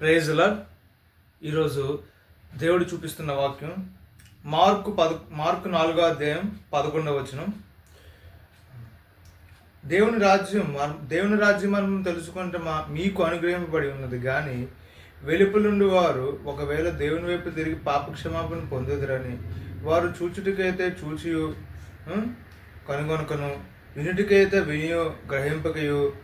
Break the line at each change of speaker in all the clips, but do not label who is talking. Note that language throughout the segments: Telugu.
ప్రేజ్లా ఈరోజు దేవుడు చూపిస్తున్న వాక్యం మార్కు పద మార్కు నాలుగో అధ్యాయం పదకొండవ వచనం. దేవుని రాజ్యం మన- దేవుని రాజ్యం మనం తెలుసుకుంటే మా మీకు అనుగ్రహింపబడి ఉన్నది. కానీ వెలుపలుండి వారు ఒకవేళ దేవుని వైపు తిరిగి పాప క్షమాపణ పొందుదురని వారు చూచుటికైతే చూచి కనుగొనకను. వినుటికైతే వినియో గ్రహింపకయు.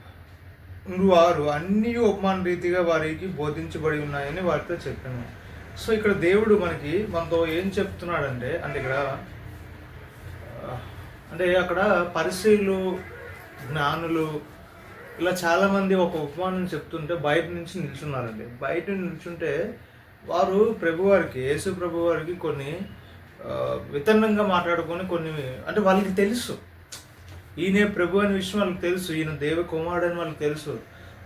వారు అన్ని ఉపమాన రీతిగా వారికి బోధించబడి ఉన్నాయని వారితో చెప్పాను సో ఇక్కడ దేవుడు మనకి మనతో ఏం చెప్తున్నాడంటే అంటే ఇక్కడ అంటే అక్కడ పరిశీలు జ్ఞానులు ఇలా చాలామంది ఒక ఉపమానం చెప్తుంటే బయట నుంచి నిల్చున్నారండి. బయట నిల్చుంటే వారు ప్రభువారికి యేసు ప్రభువారికి కొన్ని వితన్నంగా మాట్లాడుకొని కొన్ని అంటే వాళ్ళకి తెలుసు. ఈయన ప్రభు అనే విషయం వాళ్ళకి తెలుసు ఈయన దేవ కుమారుడు అని వాళ్ళకి తెలుసు.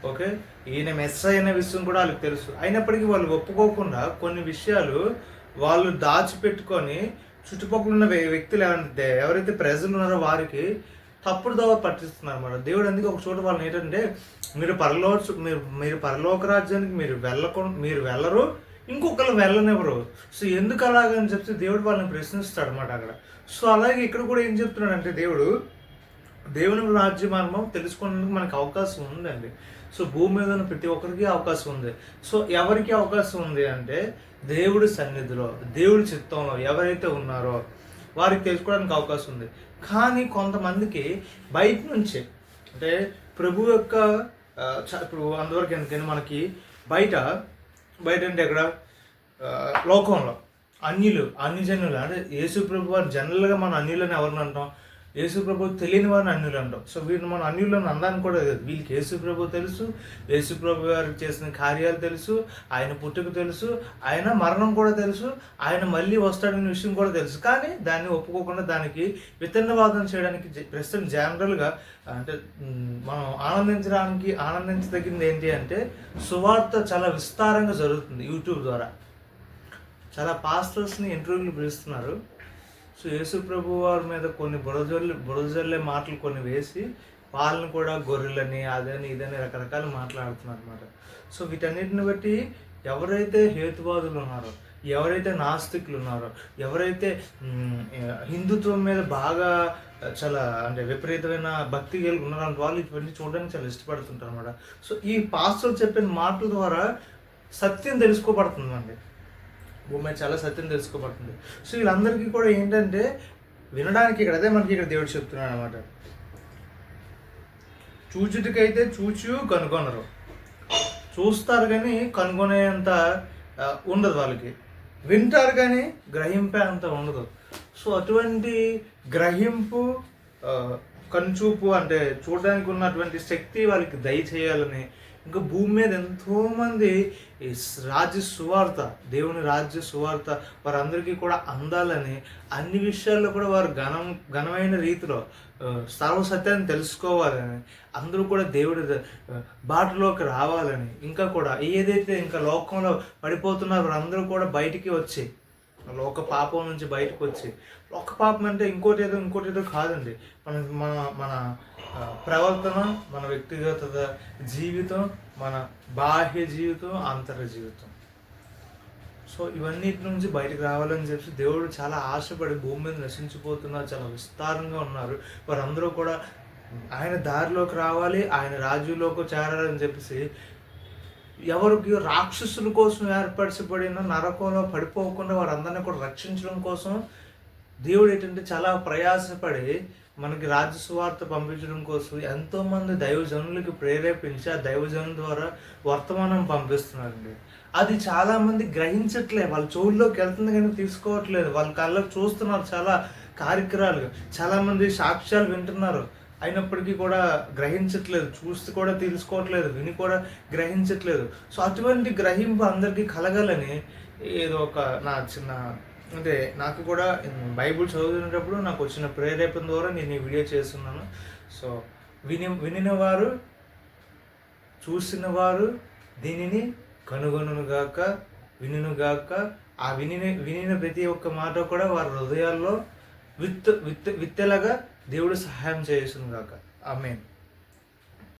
ఓకే? ఈయన మెస్సై అయిన విషయం కూడా వాళ్ళకి తెలుసు. అయినప్పటికీ వాళ్ళు ఒప్పుకోకుండా కొన్ని విషయాలు వాళ్ళు దాచిపెట్టుకొని చుట్టుపక్కల ఉన్న వ్యక్తులు ఎవరైతే ఎవరైతే ప్రజలు ఉన్నారో వారికి తప్పుడు దోవ పట్టిస్తున్నారు అన్నమాట. దేవుడు అందుకే ఒక చోట వాళ్ళని ఏంటంటే మీరు పరలో మీరు మీరు పరలోక రాజ్యానికి మీరు వెళ్ళకుండా మీరు వెళ్ళరు ఇంకొకరు వెళ్ళనివ్వరు. సో ఎందుకు అలాగని చెప్తే దేవుడు వాళ్ళని ప్రశ్నిస్తాడు అనమాట అక్కడ. సో అలాగే ఇక్కడ కూడా ఏం చెప్తున్నాడంటే దేవుడు దేవుని రాజ్య మార్గం తెలుసుకోవడానికి మనకు అవకాశం ఉందండి. సో భూమి మీద ఉన్న ప్రతి ఒక్కరికి అవకాశం ఉంది. సో ఎవరికి అవకాశం ఉంది అంటే దేవుడి సన్నిధిలో దేవుడి చిత్తంలో ఎవరైతే ఉన్నారో వారికి తెలుసుకోవడానికి అవకాశం ఉంది. కానీ కొంతమందికి బయట నుంచే అంటే ప్రభు యొక్క ఇప్పుడు అందువరకు ఎందుకని మనకి బయట బయట అంటే ఎక్కడ? లోకంలో. అన్యులు అన్ని జనులు అంటే యేసు ప్రభు వారు జనరల్గా మన అన్యులని ఎవరిని అంటాం? యేసు ప్రభు తెలియని వారిని అన్యులు అంటాం. సో వీరిని మన అన్యులను అనడానికి కూడా లేదు. వీళ్ళకి యేసు ప్రభు తెలుసు యేసు ప్రభు గారు చేసిన కార్యాలు తెలుసు ఆయన పుట్టుక తెలుసు ఆయన మరణం కూడా తెలుసు ఆయన మళ్ళీ వస్తాడనే విషయం కూడా తెలుసు. కానీ దాన్ని ఒప్పుకోకుండా దానికి విత్తన్నవాదం చేయడానికి జ- ప్రస్తుతం జనరల్గా అంటే మనం ఆనందించడానికి ఆనందించదగింది ఏంటి అంటే సువార్త చాలా విస్తారంగా జరుగుతుంది యూట్యూబ్ ద్వారా. చాలా పాస్టర్స్ని ఇంటర్వ్యూలు పిలుస్తున్నారు. సో యేసు ప్రభు వారి మీద కొన్ని బురజల్లి బురజల్లే మాటలు కొన్ని వేసి వాళ్ళని కూడా గొర్రెలని అదని ఇదని రకరకాల మాట్లాడుతున్నారు అనమాట సో వీటన్నిటిని బట్టి ఎవరైతే హేతువాదులు ఉన్నారో ఎవరైతే నాస్తికులు ఉన్నారో ఎవరైతే హిందుత్వం మీద బాగా చాలా అంటే విపరీతమైన భక్తి కలిగి ఉన్నారో వాళ్ళు ఇవన్నీ చూడడానికి చాలా ఇష్టపడుతుంటారు అనమాట సో ఈ పాస్టర్ చెప్పిన మాటల ద్వారా సత్యం తెలుసుకోబడుతుందండి. భూమి చాలా సత్యం తెలుసుకోబడుతుంది. సో వీళ్ళందరికీ కూడా ఏంటంటే వినడానికి ఇక్కడ అదే మనకి ఇక్కడ దేవుడు చెప్తున్నాడు అనమాట చూచుటికైతే చూచు కనుగొనరు. చూస్తారు కానీ కనుగొనేంత ఉండదు వాళ్ళకి. వింటారు కానీ గ్రహింపే అంత ఉండదు. సో అటువంటి గ్రహింపు కనుచూపు అంటే చూడడానికి ఉన్నటువంటి శక్తి వాళ్ళకి దయచేయాలని ఇంకా భూమి మీద ఎంతోమంది ఈ రాజ్య సువార్త దేవుని రాజ్య సువార్త వారందరికీ కూడా అందాలని అన్ని విషయాల్లో కూడా వారు ఘనం ఘనమైన రీతిలో సర్వసత్యాన్ని తెలుసుకోవాలని అందరూ కూడా దేవుడి బాటలోకి రావాలని ఇంకా కూడా ఏదైతే ఇంకా లోకంలో పడిపోతున్నారో వారందరూ కూడా బయటికి వచ్చి ఒక పాపం నుంచి బయటకు వచ్చి ఒక పాపం అంటే ఇంకోటి ఏదో ఇంకోటి ఏదో కాదండి. మన మన మన ప్రవర్తన మన వ్యక్తిగత జీవితం మన బాహ్య జీవితం అంతర జీవితం. సో ఇవన్నిటి నుంచి బయటకు రావాలని చెప్పి దేవుడు చాలా ఆశపడి భూమి మీద నశించిపోతున్నారు చాలా విస్తారంగా ఉన్నారు. వారందరూ కూడా ఆయన దారిలోకి రావాలి ఆయన రాజ్యంలోకి చేరాలని చెప్పేసి ఎవరికి రాక్షసుల కోసం ఏర్పరచబడిన నరకంలో పడిపోకుండా వారందరినీ కూడా రక్షించడం కోసం దేవుడు ఏంటంటే చాలా ప్రయాసపడి మనకి రాజ్యసువార్త పంపించడం కోసం ఎంతోమంది దైవజనులకి ప్రేరేపించి ఆ దైవజనుల ద్వారా వర్తమానం పంపిస్తున్నారండి. అది చాలామంది గ్రహించట్లేదు వాళ్ళ చోళ్ళలోకి వెళ్తుంది కానీ తీసుకోవట్లేదు. వాళ్ళ కళ్ళకు చూస్తున్నారు చాలా కార్యక్రమాలు. చాలామంది సాక్ష్యాలు వింటున్నారు. అయినప్పటికీ కూడా గ్రహించట్లేదు చూసి కూడా తెలుసుకోవట్లేదు విని కూడా గ్రహించట్లేదు. సో అటువంటి గ్రహింపు అందరికీ కలగాలని ఏదో ఒక నా చిన్న అంటే నాకు కూడా బైబుల్ చదువుతున్నప్పుడు నాకు వచ్చిన ప్రేరేపణ ద్వారా నేను ఈ వీడియో చేస్తున్నాను. సో విని వినినవారు చూసిన వారు దీనిని కనుగొనుగాక వినుగాక ఆ విని వినిన ప్రతి ఒక్క మాట కూడా వారి హృదయాల్లో విత్ విత్ విత్తెలాగా దేవుడు సహాయం చేయును గాక. ఆమెన్.